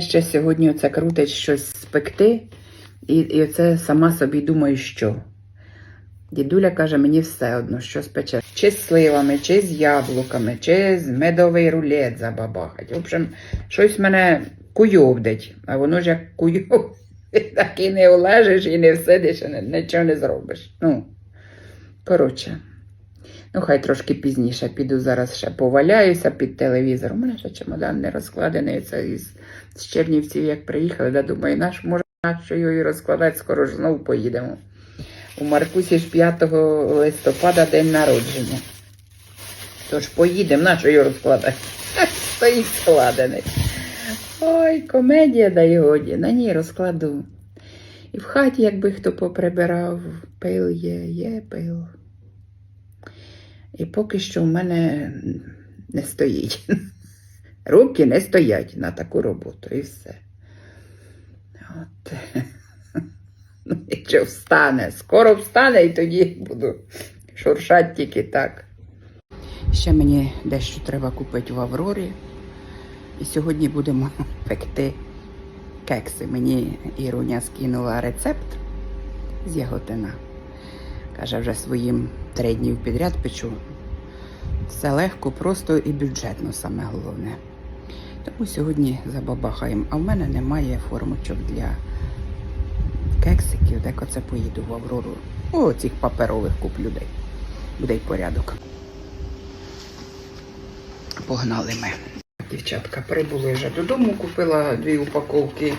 Ще сьогодні оце крутить щось спекти, і, і оце сама собі думаю, що. Дідуля каже, мені все одно, що спече. Чи з сливами, чи з яблуками, чи з медовий рулет забабахать. В общем, щось мене куйовдить, а воно ж як куйов. Так і не улежиш, і не всидиш, і нічого не зробиш. Ну, коротше. Ну, хай трошки пізніше піду зараз ще поваляюся під телевізор. У мене ще чемодан не розкладений. Це із з Чернівців, як приїхали, да думаю, наш може що його і розкладати, скоро ж знову поїдемо. У Маркусі ж 5 листопада день народження. Тож поїдемо, на що його розкладати? Стоїть складений. Ой, комедія да й годі. На ній розкладу. І в хаті, якби хто поприбирав, пил є, є пил. І поки що в мене не стоїть. Руки не стоять на таку роботу і все. От. Ну, Нічого встане. Скоро встане і тоді буду шуршати тільки так. Ще мені дещо треба купити в Аврорі. І сьогодні будемо пекти кекси. Мені Іруня скинула рецепт з яготина. Каже, вже своїм три днів підряд печу. Все легко, просто і бюджетно, саме головне. Тому сьогодні забабахаємо. А в мене немає формочок для кексиків, деко це поїду в Аврору. О, цих паперових куплю дай. Буде й порядок. Погнали ми. Дівчатка, прибули вже додому, купила дві упаковки.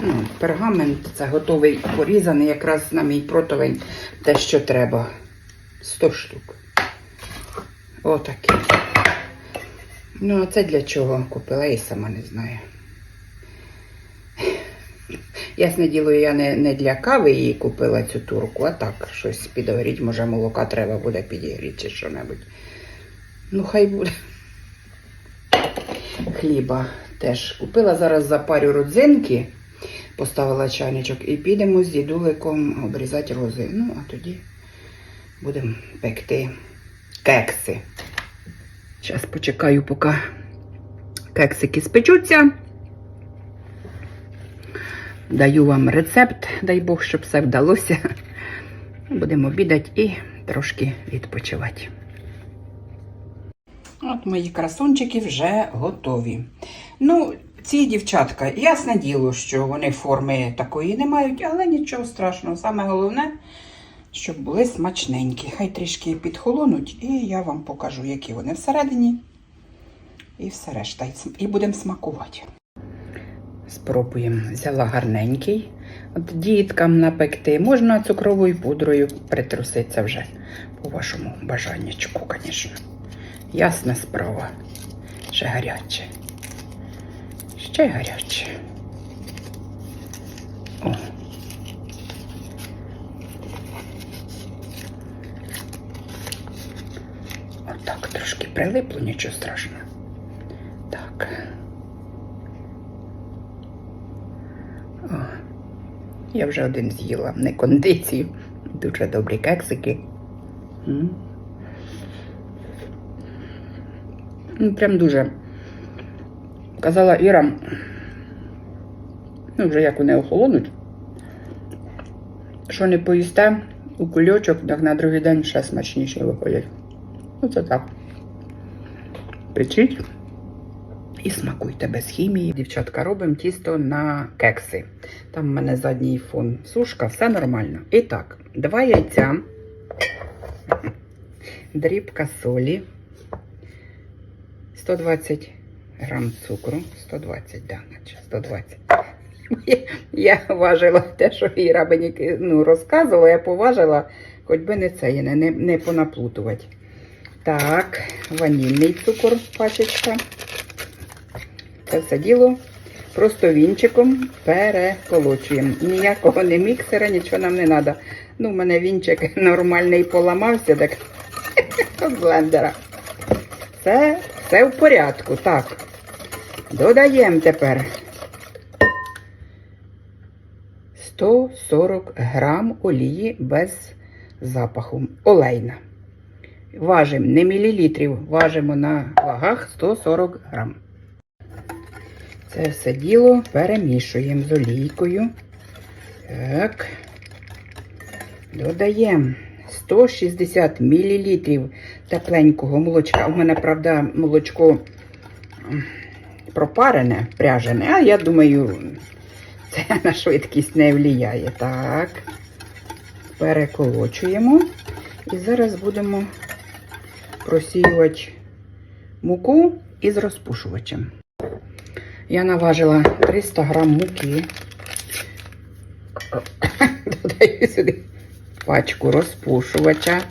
Ну, пергамент, це готовий порізаний якраз на мій противень, те, що треба. 100 штук. Отаке. Ну, а це для чого купила, я сама не знаю. Ясне діло, я не, не для кави її купила цю турку, а так щось підогріть. Може, молока треба буде підігріти чи що-небудь. Ну, хай буде. Хліба теж купила зараз запарю родзинки, поставила чайничок і підемо з дідуликом обрізати рози. Ну, а тоді будемо пекти кекси. Зараз почекаю, поки кексики спечуться. Даю вам рецепт, дай Бог, щоб все вдалося. Будемо обідати і трошки відпочивати. От мої красунчики вже готові. Ну, ці дівчатка, ясне діло, що вони форми такої не мають, але нічого страшного. Саме головне, щоб були смачненькі. Хай трішки підхолонуть, і я вам покажу, які вони всередині. І все решта. І будемо смакувати. Спробуємо. Взяла гарненький. От діткам напекти. Можна цукровою пудрою притруситися вже по вашому бажаннячку, звісно. Ясна справа. Ще гаряче. Ще гаряче. О. Отак трошки прилипло, нічого страшного. Так. О, я вже один з'їла, не кондицію. Дуже добрі кексики. М. Ну, прям дуже. Казала Іра, ну, вже як вони охолонуть, що не поїсте у кульочок, так на другий день ще смачніше виходять. Ну, це так. Печіть і смакуйте без хімії. Дівчатка, робимо тісто на кекси. Там в мене задній фон сушка, все нормально. І так, два яйця, дрібка солі, 120 грам цукру, 120, да, наче 120. Я, важила те, що Іра мені ну, розказувала, я поважила, хоч би не це, не, не, не понаплутувати. Так, ванільний цукор, пачечка. Це все діло просто вінчиком переколочуємо. Ніякого не міксера, нічого нам не треба. Ну, в мене вінчик нормальний поламався, так з блендера. Це все в порядку. Так. Додаємо тепер 140 грам олії без запаху. Олейна. Важимо не мілілітрів, важимо на вагах 140 грам. Це все діло перемішуємо з олійкою. Так. Додаємо 160 мл тепленького молочка. У мене, правда, молочко пропарене, пряжене, а я думаю, це на швидкість не впливає. Так. Переколочуємо. І зараз будемо просіювати муку із розпушувачем. Я наважила 300 грам муки. Додаю сюди пачку розпушувача,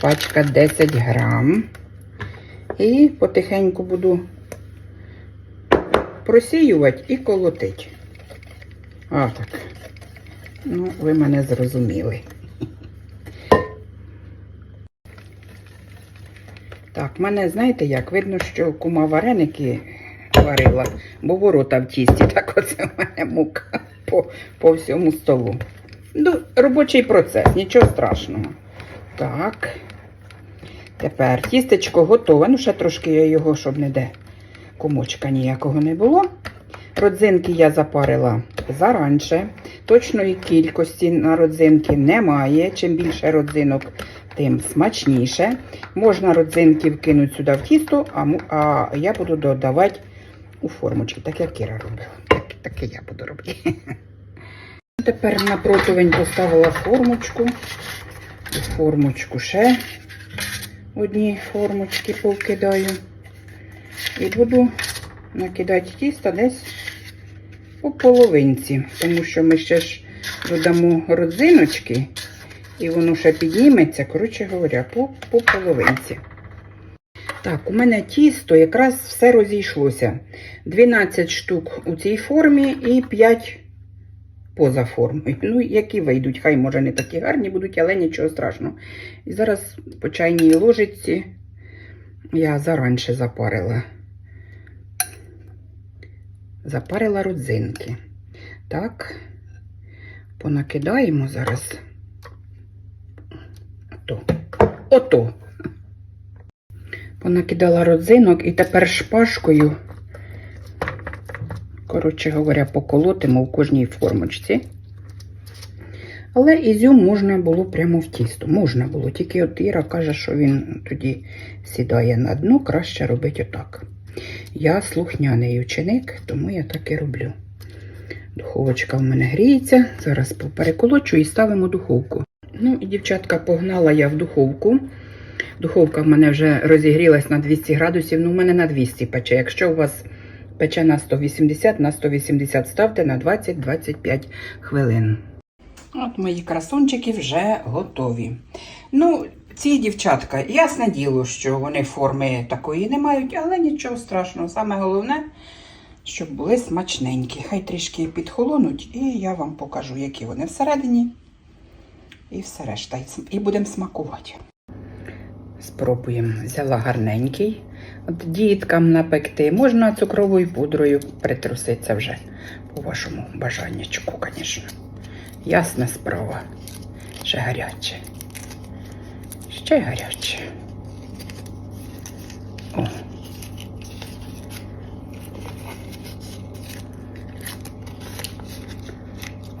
пачка 10 грам. І потихеньку буду просіювати і колотити. А так. Ну, ви мене зрозуміли. Так, в мене, знаєте як, видно, що кума вареники варила, бо ворота в тісті. Так оце в мене мука по, по всьому столу. Ну, робочий процес, нічого страшного. Так. Тепер тістечко готове. Ну, ще трошки я його, щоб не де комочка ніякого не було. Родзинки я запарила заранше. Точної кількості на родзинки немає. Чим більше родзинок, тим смачніше. Можна родзинки вкинути сюди в тісто, а, а я буду додавати у формочки, так як Кіра робила. Так, так і я буду робити. Тепер на противень поставила формочку. У формочку ще одні формочки повкидаю. І буду накидати тісто десь по половинці, тому що ми ще ж додамо родзиночки, і воно ще підніметься, коротше говоря, по, по половинці. Так, у мене тісто якраз все розійшлося. 12 штук у цій формі і 5 поза формою. Ну, які вийдуть, хай може не такі гарні будуть, але нічого страшного. І зараз по чайній ложиці я заранше запарила. Запарила родзинки. Так, понакидаємо зараз. Ото. Ото. Понакидала родзинок і тепер шпажкою, коротше говоря, поколотимо в кожній формочці. Але ізюм можна було прямо в тісто. Можна було, тільки от Іра каже, що він тоді сідає на дно, краще робити отак. Я слухняний ученик, тому я так і роблю. Духовочка в мене гріється. Зараз переколочу і ставимо духовку. Ну і дівчатка погнала я в духовку. Духовка в мене вже розігрілась на 200 градусів, ну в мене на 200 пече. Якщо у вас пече на 180, на 180 ставте на 20-25 хвилин. От мої красунчики вже готові. Ну, ці дівчатка, ясне діло, що вони форми такої не мають, але нічого страшного. Саме головне, щоб були смачненькі. Хай трішки підхолонуть, і я вам покажу, які вони всередині. І все решта. І будемо смакувати. Спробуємо. Взяла гарненький. От діткам напекти. Можна цукровою пудрою притруситися вже по вашому бажаннячку, звісно. Ясна справа. Ще гаряче. Ще гаряче. О.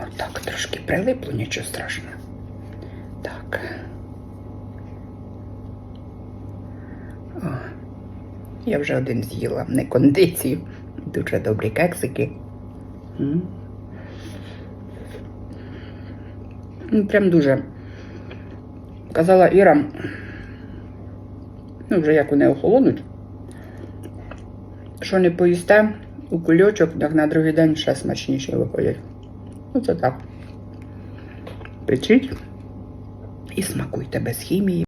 Отак трошки прилипло, нічого страшного. Так. О. Я вже один з'їла, не кондицію. Дуже добрі кексики. Ну, прям дуже. Казала Іра, ну вже як вони охолонуть, що не поїсте у кульочок, так на другий день ще смачніше виходять. Оце так. Печіть і смакуйте без хімії.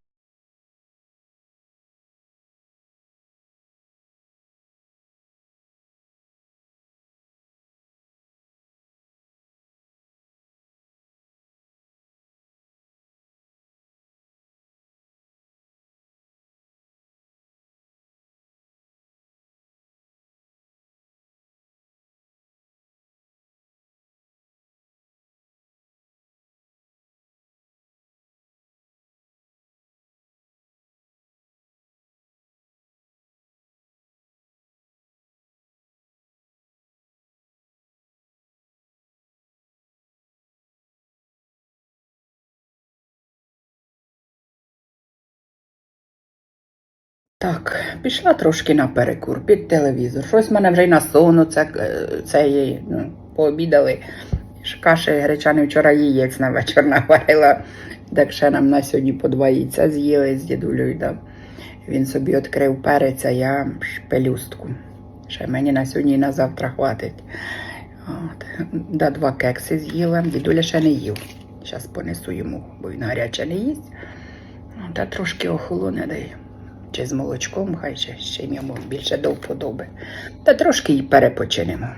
Так, пішла трошки на перекур під телевізор. Щось мене вже й на сон, це, це їй, ну, пообідали. Каші гречаний вчора яєць на вечір наварила. Так ще нам на сьогодні по два яйця з'їли з дідулею. Да. Він собі відкрив перець, а я шпелюстку. Ще мені на сьогодні і на завтра хватить. От. Да, два кекси з'їла. Дідуля ще не їв. Зараз понесу йому, бо він гаряче не їсть. Та трошки охолоне дає. Чи з молочком, хай ще, йому більше до вподоби. Та трошки й перепочинемо.